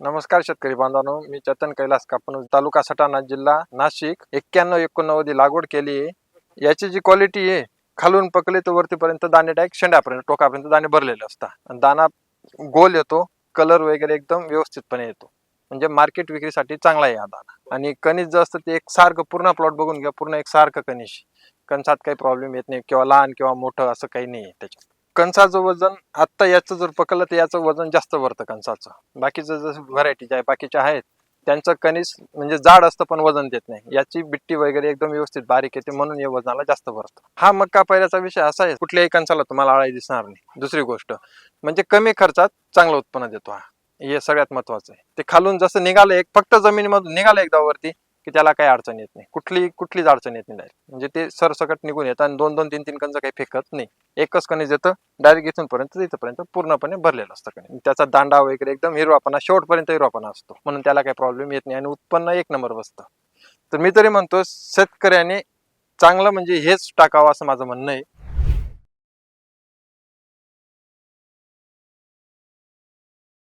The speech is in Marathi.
नमस्कार शेतकरी बांधवांनो मी चेतन कैलास कापणूस तालुका सटाणा जिल्हा नाशिक. एक्क्याण्णव एकोणनव्वद लागवड केली आहे. याची जी क्वालिटी आहे खालून पकले तर वरतीपर्यंत दाणे डायक शेंड्यापर्यंत टोकापर्यंत दाणे भरलेले असतात. दाणा गोल येतो कलर वगैरे एकदम व्यवस्थितपणे येतो. म्हणजे मार्केट विक्रीसाठी चांगला आहे हा दाणा. आणि कणीस जे असतं ते एक सारखं पूर्ण प्लॉट बघून घ्या पूर्ण एक सारखं कणीस कणसात काही प्रॉब्लेम येत नाही किंवा लहान किंवा मोठं असं काही नाही आहे त्याच्यात. कणसाचं वजन आत्ता याचं जर पकडलं तर याचं वजन जास्त भरतं कणसाचं. बाकीचं जसं व्हरायटीचे आहे बाकीच्या आहेत त्यांचं कणीस म्हणजे जाड असतं पण वजन देत नाही. याची बिट्टी वगैरे एकदम व्यवस्थित बारीक येते म्हणून या वजनाला जास्त भरतं. हा मक्का पैऱ्याचा विषय असा आहे कुठल्याही कणसाला तुम्हाला आळाई दिसणार नाही. दुसरी गोष्ट म्हणजे कमी खर्चात चांगलं उत्पन्न देतो हा. हे सगळ्यात महत्वाचं आहे. ते खालून जसं निघालं एक फक्त जमिनीमधून निघालं एकदा वरती की त्याला काही अडचण येत नाही. कुठली कुठलीच अडचण येत नाही डायरेक्ट म्हणजे ते सरसकट निघून येतं आणि दोन दोन तीन तीन कणचं काही फेकत नाही. एकच कणीस येतं डायरेक्ट इथूनपर्यंत तिथपर्यंत पूर्णपणे भरलेलं असतं कणी त्याचा दांडा वगैरे एकदम हिरवापणा शेवटपर्यंत हिरवापणा असतो. म्हणून त्याला काही प्रॉब्लेम येत नाही आणि उत्पन्न एक नंबर बसतं. तर मी तरी म्हणतो शेतकऱ्याने चांगलं म्हणजे हेच टाकावं असं माझं म्हणणं आहे.